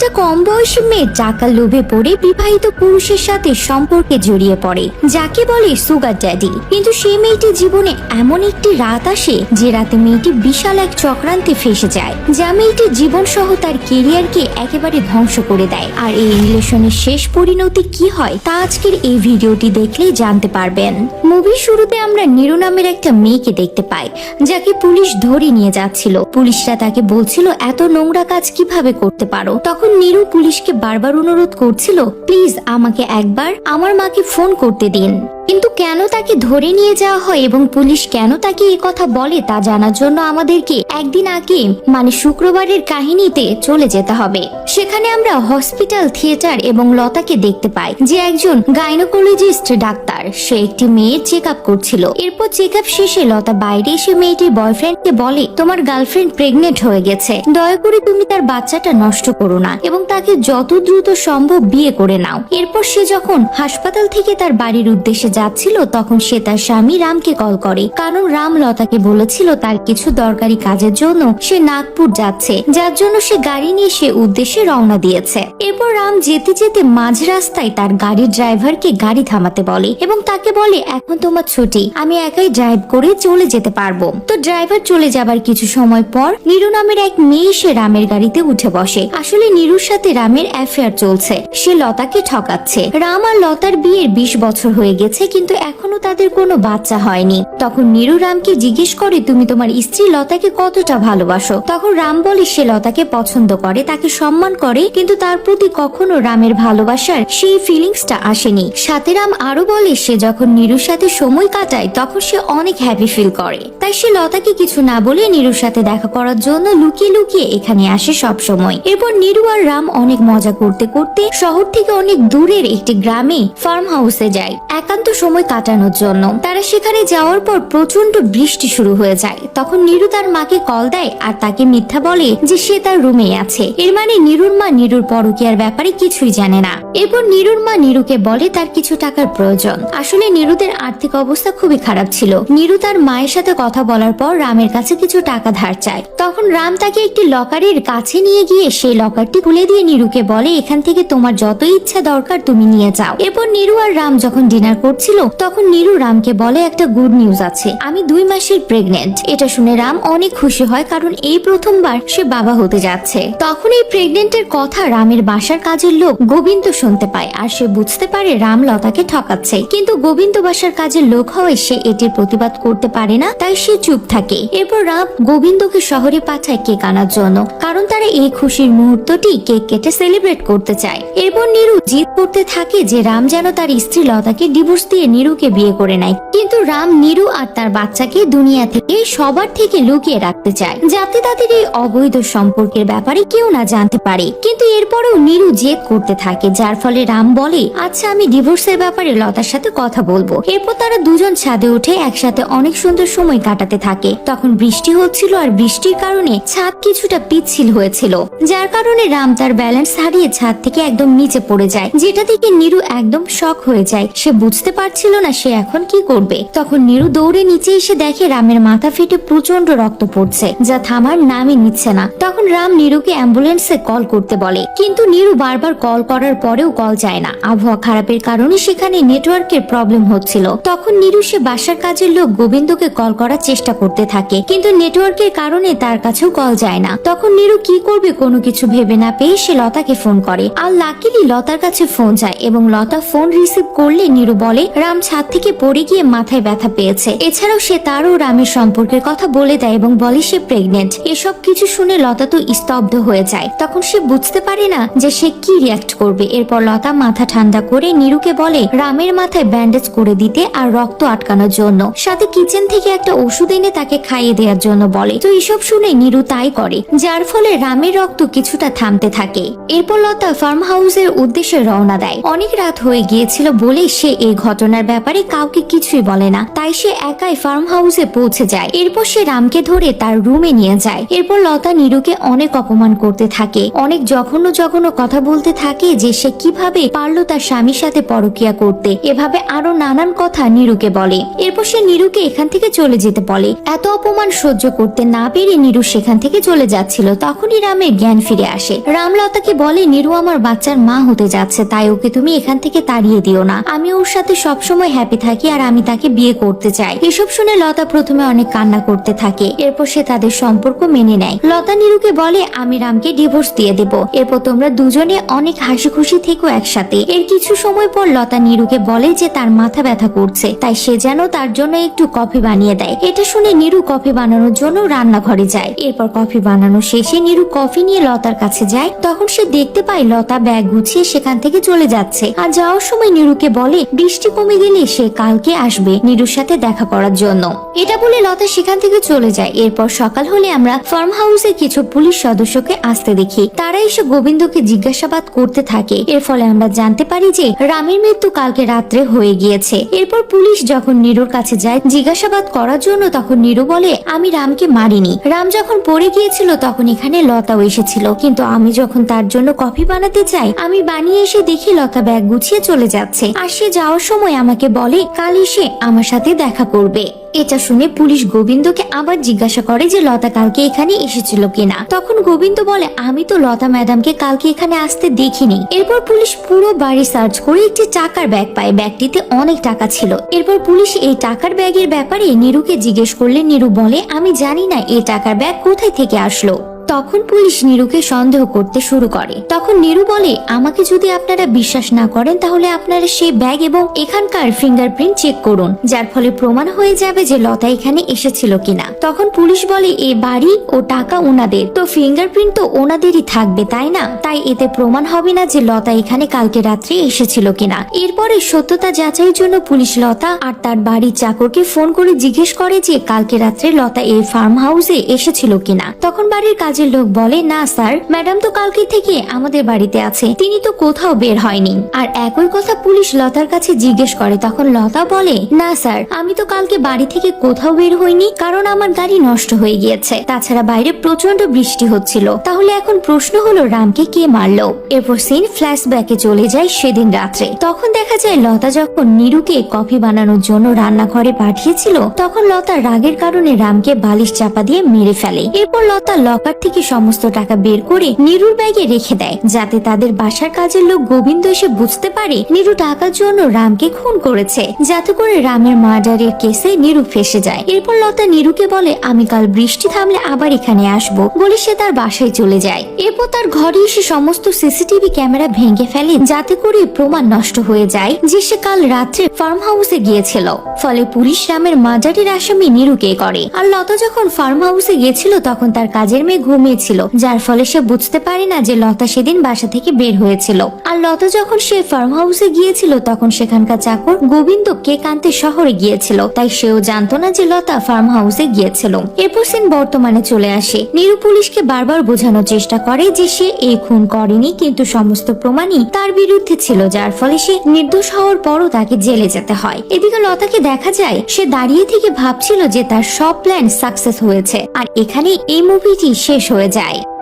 একটা কম বয়সী মেয়ে টাকার লোভে পড়ে বিবাহিত পুরুষের সাথে সম্পর্কে জড়িয়ে পড়ে, যাকে বলে সুগার ড্যাডি। কিন্তু সেই মেয়েটি জীবনে এমন একটি রাত আসে যে রাতে মেয়েটি বিশাল এক চক্রান্তে ফেসে যায়, যা মেয়েটির জীবন সহ তার কেরিয়ারকে একেবারে ধ্বংস করে দেয়। আর এই রিলেশনের শেষ পরিণতি কি হয় তা আজকের এই ভিডিওটি দেখলেই জানতে পারবেন। মুভির শুরুতে আমরা নিরু নামের একটা মেয়েকে দেখতে পাই, যাকে পুলিশ ধরে নিয়ে যাচ্ছিল। পুলিশরা তাকে বলছিল, এত নোংরা কাজ কীভাবে করতে পারো? তখন নিরু পুলিশকে বারবার অনুরোধ করছিল প্লিজ আমাকে একবার আমার মাকে ফোন করতে দিন। কিন্তু কেন তাকে ধরে নিয়ে যাওয়া হয় এবং পুলিশ কেন তাকে এ কথা বলে তা জানার জন্য আমাদেরকে একদিন আগে মানে শুক্রবারের কাহিনীতে চলে যেতে হবে। সেখানে আমরা হসপিটাল থিয়েটার এবং লতাকে দেখতে পাই, যে একজন গাইনোকোলজিস্ট ডাক্তার। সে একটি মেয়ের চেক আপ করছিল। এরপর চেক আপ শেষে লতা বাইরে এসে মেয়েটির বয়ফ্রেন্ডকে বলে, তোমার গার্লফ্রেন্ড প্রেগনেন্ট হয়ে গেছে। দয়া করে তুমি তার বাচ্চাটা নষ্ট করো না এবং তাকে যত দ্রুত সম্ভব বিয়ে করে নাও। এরপর সে যখন হাসপাতাল থেকে তার বাড়ির উদ্দেশ্যে যাচ্ছিল, তখন সে তার স্বামী রামকে কল করে। কারণ রাম লতাকে বলেছিল তার কিছু দরকারি কাজের জন্য সে নাগপুর যাচ্ছে, যার জন্য সে গাড়ি নিয়ে সে উদ্দেশ্যে রওনা দিয়েছে। এরপর রাম যেতে যেতে মাঝ রাস্তায় তার গাড়ির ড্রাইভারকে গাড়ি থামাতে বলে এবং তাকে বলে, এখন তোমার ছুটি, আমি একাই ড্রাইভ করে চলে যেতে পারব। তো ড্রাইভার চলে যাবার কিছু সময় পর নিরু নামের এক মেয়ে সে রামের গাড়িতে উঠে বসে। আসলে নিরুর সাথে রামের অ্যাফেয়ার চলছে, সে লতাকে ঠকাচ্ছে। রাম আর লতার বিয়ের বিশ বছর হয়ে গেছে কিন্তু এখনও তাদের কোনো বাচ্চা হয়নি। তখন নিরু রামকে জিজ্ঞেস করে, তুমি তোমার স্ত্রী লতাকে কতটা ভালোবাসো? তখন রাম বলে, সে লতাকে পছন্দ করে, তাকে সম্মান করে, কিন্তু তার প্রতি কখনো রামের ভালোবাসার সেই ফিলিংসটা আসেনি। সাথে রাম আরও বলে, সে যখন নিরুর সাথে সময় কাটায়, তখন সে অনেক হ্যাপি ফিল করে। তাই সে লতাকে কিছু না বলে নিরুর সাথে দেখা করার জন্য লুকিয়ে লুকিয়ে এখানে আসে সব সময় এরপর নিরু আর রাম অনেক মজা করতে করতে শহর থেকে অনেক দূরের একটি গ্রামে ফার্ম হাউসে যায়। একান্ত সময় কাটানোর জন্য। তারা সেখানে যাওয়ার পর প্রচণ্ড বৃষ্টি শুরু হয়ে যায়। তখন নিরু তার মাকে কল দেয় আর তাকে মিথ্যা বলে যে সে তার রুমে আছে। এর মানে নিরুর মা নিরুর পরকিয়ার ব্যাপারে কিছুই জানে না। এরপর নিরুর মা নিরুকে বলে তার কিছু টাকার প্রয়োজন। আসলে নিরুদের আর্থিক অবস্থা খুবই খারাপ ছিল। নিরু তার মায়ের সাথে কথা বলার পর রামের কাছে কিছু টাকা ধার চায়। তখন রাম তাকে একটি লকারের কাছে নিয়ে গিয়ে সেই লকারটি খুলে দিয়ে নিরুকে বলে, এখান থেকে তোমার যত ইচ্ছা দরকার তুমি নিয়ে যাও। এরপর নিরু আর রাম যখন ডিনার করছিল, তখন নিরু রামকে বলে একটা গুড নিউজ আছে। আমি দুই মাসের প্রেগনেন্ট এটা শুনে রাম অনেক খুশি হয় কারণ এই প্রথমবার সে বাবা হতে যাচ্ছে। তখন এই প্রেগনেন্টের কথা রামের বাসার কাজের লোক গোবিন্দ শুনতে পায় আর সে বুঝতে পারে রাম লতাকে ঠকাচ্ছে। কিন্তু গোবিন্দ বাসার কাজের লোক হওয়ায় সে এটির প্রতিবাদ করতে পারে না, তাই সে চুপ থাকে। এরপর রাম গোবিন্দকে শহরে পাঠায় কেক আনার জন্য, কারণ তারা এই খুশির মুহূর্তটি কেক কেটে সেলিব্রেট করতে চায়। এরপর নিরু জিদ করতে থাকে যে রাম যেন তার স্ত্রী লতাকে ডিভোর্স দিয়ে নিরুকে বিয়ে করে নেয়। কিন্তু রাম নিরু আর তার বাচ্চাকে দুনিয়া থেকে সবার থেকে লুকিয়ে রাখতে চায়। যাতে তাদের এই অবৈধ সম্পর্কের ব্যাপারে কেউ না জানতে পারে। কিন্তু এরপরেও নিরু জেদ করতে থাকে, যার ফলে রাম বলে আচ্ছা আমি ডিভোর্সের ব্যাপারে লতার সাথে কথা বলব। এরপর তারা দুজন ছাদে উঠে একসাথে অনেক সুন্দর সময় কাটাতে থাকে। তখন বৃষ্টি হচ্ছিল আর বৃষ্টির কারণে ছাদ কিছুটা পিচ্ছিল হয়েছিল, যার কারণে রাম তার ব্যালেন্স হারিয়ে ছাদ থেকে একদম নিচে পড়ে যায়, যেটা থেকে নিরু একদম শক হয়ে যায়। সে বুঝতে পারছিল না সে এখন কি করবে। তখন নিরু দৌড়ে নিচে এসে দেখে রামের মাথা ফেটে প্রচণ্ড রক্ত পড়ছে, যা থামার নামই নিচ্ছে না। তখন রাম নিরুকে অ্যাম্বুলেন্সে কল করতে বলে, কিন্তু নিরু বারবার কল করার পরেও কল যায় না। আবহাওয়া খারাপের কারণে সেখানে নেটওয়ার্কের প্রবলেম হচ্ছিল। তখন নিরু সে বাসার কাজের লোক গোবিন্দকে কল করার চেষ্টা করতে থাকে, কিন্তু নেটওয়ার্কের কারণে তার কাছেও কল যায় না। তখন নিরু কি করবে কোনো কিছু ভেবে না পেয়ে সে লতাকে ফোন করে। আর লাকিলি লতার কাছে ফোন যায় এবং লতা ফোন রিসিভ করলে নিরু বলে রাম ছাদ থেকে পড়ে গিয়ে মাথায় ব্যথা পেয়েছে। এছাড়াও সে তারও রামের সম্পর্কের কথা বলে দেয় এবং বলে সে প্রেগনেন্ট এসব কিছু শুনে লতা তো স্তব্ধ হয়ে যায়। তখন সে বুঝতে পারে না যে সে কি রিয়াক্ট করবে। এরপর লতা মাথা ঠান্ডা করে নিরুকে বলে, রামের মাথায় ব্যান্ডেজ করে দিতে আর রক্ত আটকানোর জন্য। সাথে কিচেন থেকে একটা ওষুধ এনে তাকে খাইয়ে দেওয়ার জন্য বলে। তো এসব শুনে নিরু তাই করে, যার ফলে রামের রক্ত কিছুটা থামতে থাকে। এরপর লতা ফার্ম হাউসের উদ্দেশ্যে রওনা দেয়। অনেক রাত হয়ে গিয়েছিল বলে সে এই ঘটনা ঘটনার ব্যাপারে কাউকে কিছুই বলে না। তাই সে একাই ফার্ম হাউসে পৌঁছে যায়। এরপর সে রামকে ধরে তার রুমে নিয়ে যায়। এরপর লতা নীরুকে অনেক অপমান করতে থাকে। অনেক জঘন্য জঘন্য কথা বলতে থাকে যে সে কীভাবে পারল তার স্বামীর সাথে পরকিয়া করতে। এভাবে আরও নানান কথা নীরুকে বলে। এরপর সে নীরুকে এখান থেকে চলে যেতে বলে। এত অপমান সহ্য করতে না পেরে নীরু সেখান থেকে চলে যাচ্ছিল। তখনই রামের জ্ঞান ফিরে আসে। রামলতাকে বলে, নীরু, আমার বাচ্চার মা হতে যাচ্ছে। তাই ওকে তুমি এখান থেকে তাড়িয়ে দিও না। আমি ওর সাথে সবসময় হ্যাপি থাকি আর আমি তাকে বিয়ে করতে চাই। এসব শুনে লতা প্রথমে অনেক কান্না করতে থাকে। এরপর সে তাদের সম্পর্ক মেনে নেয়। লতা নীরুকে বলে, আমি রামকে ডিভোর্স দিয়ে দেব। এরপর তোমরা দুজনে অনেক হাসি খুশি থেকো একসাথে। এর কিছু সময় পর লতা নীরুকে বলে যে তার মাথা ব্যথা করছে, তাই সে যেন তার জন্য একটু কফি বানিয়ে দেয়। এটা শুনে নিরু কফি বানানোর জন্য রান্নাঘরে যায়। এরপর কফি বানানো শেষে নীরু কফি নিয়ে লতার কাছে যায়। তখন সে দেখতে পায় লতা ব্যাগ গুছিয়ে সেখান থেকে চলে যাচ্ছে। আর যাওয়ার সময় নীরুকে বলে, বৃষ্টি কমে গেলে সে কালকে আসবে নীরুর সাথে দেখা করার জন্য। এটা বলে লতা সেখান থেকে চলে যায়। এরপর সকাল হলে আমরা ফার্ম হাউসে কিছু পুলিশ সদস্যকে আসতে দেখি। তারা এসে গোবিন্দকে জিজ্ঞাসাবাদ করতে থাকে। এর ফলে আমরা জানতে পারি যে রামের মৃত্যু কালকে রাত্রে হয়ে গিয়েছে। এরপর পুলিশ যখন নীরুর কাছে যায় জিজ্ঞাসাবাদ করার জন্য, তখন নিরু বলে, আমি রামকে মারিনি। রাম যখন পড়ে গিয়েছিল, তখন এখানে লতাও এসেছিল। কিন্তু আমি যখন তার জন্য কফি বানাতে চাই, আমি বানিয়ে এসে দেখি লতা ব্যাগ গুছিয়ে চলে যাচ্ছে। আর সে যাওয়ার সময় আমাকে বলে, কাল এসে আমার সাথে দেখা করবে। এটা শুনে পুলিশ গোবিন্দকে আবার জিজ্ঞাসা করে যে, লতা কালকে এখানে এসেছিল কিনা। তখন গোবিন্দ বলে, আমি তো লতা ম্যাডামকে কালকে এখানে আসতে দেখিনি। এরপর পুলিশ পুরো বাড়ি সার্চ করে একটি টাকার ব্যাগ পায়। ব্যাগটিতে অনেক টাকা ছিল। এরপর পুলিশ এই টাকার ব্যাগের ব্যাপারে নিরুকে জিজ্ঞেস করলে নিরু বলে, আমি জানি না এই টাকার ব্যাগ কোথায় থেকে আসলো। তখন পুলিশ নিরুকে সন্দেহ করতে শুরু করে। তখন নিরু বলে, আমাকে যদি আপনারা বিশ্বাস না করেন, তাহলে আপনারা সেই ব্যাগ এবং এখানকার ফিঙ্গারপ্রিন্ট চেক করুন, যার ফলে প্রমাণ হয়ে যাবে যে লতা এখানে এসেছিল কিনা। তখন পুলিশ বলে এই বাড়ি ও টাকা ওনাদের। তো ফিঙ্গারপ্রিন্ট তো ওনাদেরই থাকবে, তাই না? তাই এতে প্রমাণ হবে না যে লতা এখানে কালকে রাত্রে এসেছিল কিনা। এরপরে সত্যতা যাচাইয়ের জন্য পুলিশ লতা আর তার বাড়ির চাকরকে ফোন করে জিজ্ঞেস করে যে কালকে রাত্রে লতা এই ফার্ম হাউসে এসেছিল কিনা। তখন বাড়ির কাজের লোক বলে, না, স্যার, ম্যাডাম তো কালকে থেকে আমাদের বাড়িতে আছে। তিনি তো কোথাও বের হয়নি। আর একই কথা পুলিশ লতার কাছে জিজ্ঞেস করে। তখন লতা বলে, না, স্যার, আমি তো কালকে বাড়ি থেকে কোথাও বের হইনি, কারণ আমার গাড়ি নষ্ট হয়ে গিয়েছে। তাছাড়া বাইরে প্রচণ্ড বৃষ্টি হচ্ছিল। তাহলে এখন প্রশ্ন হলো, রামকে কে মারলো? এরপর সিন ফ্ল্যাশব্যাকে চলে যায় সেদিন রাত্রে। তখন দেখা যায়, লতা যখন নিরুকে কফি বানানোর জন্য রান্নাঘরে পাঠিয়েছিল, তখন লতা রাগের কারণে রামকে বালিশ চাপা দিয়ে মেরে ফেলে। এরপর লতা লকার থেকে সমস্ত টাকা বের করে নিরুর ব্যাগে রেখে দেয়, যাতে তাদের বাসার কাজের লোক গোবিন্দ এসে বুঝতে পারে নিরু টাকার জন্য রামকে খুন করেছে। যাতে করে রামের মার্ডারের কেসে নিরু ফেসে যায়। এরপর লতা নিরুকে বলে, আমি কাল বৃষ্টি থামলে আবার এখানে আসব। বলে সে তার বাসায় চলে যায়। এরপর তার ঘরে এসে সমস্ত সিসিটিভি ক্যামেরা ভেঙে ফেলে, যাতে করে প্রমাণ নষ্ট হয়ে যায় যে সে কাল রাত্রে ফার্ম হাউসে গিয়েছিল। ফলে পুলিশ রামের মার্ডারের আসামি নিরুকে করে। আর লতা যখন ফার্ম হাউসে গিয়েছিল, তখন তার কাজের মেয়ে ঘুমিয়েছিল, যার ফলে সে বুঝতে পারে না যে লতা সেদিন বাসা থেকে বের হয়েছিল। আর লতা যখন সে ফার্ম হাউসে গিয়েছিল, তখন সেখানকার চাকর গোবিন্দ কেক আনতে শহরে গিয়েছিল। তাই সেও জানতো না যে লতা ফার্ম হাউসে গিয়েছিল। এরপর সিন বর্তমানে চলে আসে। নিরু পুলিশকে বারবার বোঝানোর চেষ্টা করে যে সে এই খুন করেনি, কিন্তু সমস্ত প্রমাণই তার বিরুদ্ধে ছিল, যার ফলে সে নির্দোষ হওয়ার পরও তাকে জেলে যেতে হয়। এদিকে লতাকে দেখা যায়, সে দাঁড়িয়ে থেকে ভাবছিল যে তার সব প্ল্যান সাকসেস হয়েছে। আর এখানে এই মুভিটি শেষ হয়ে যায়।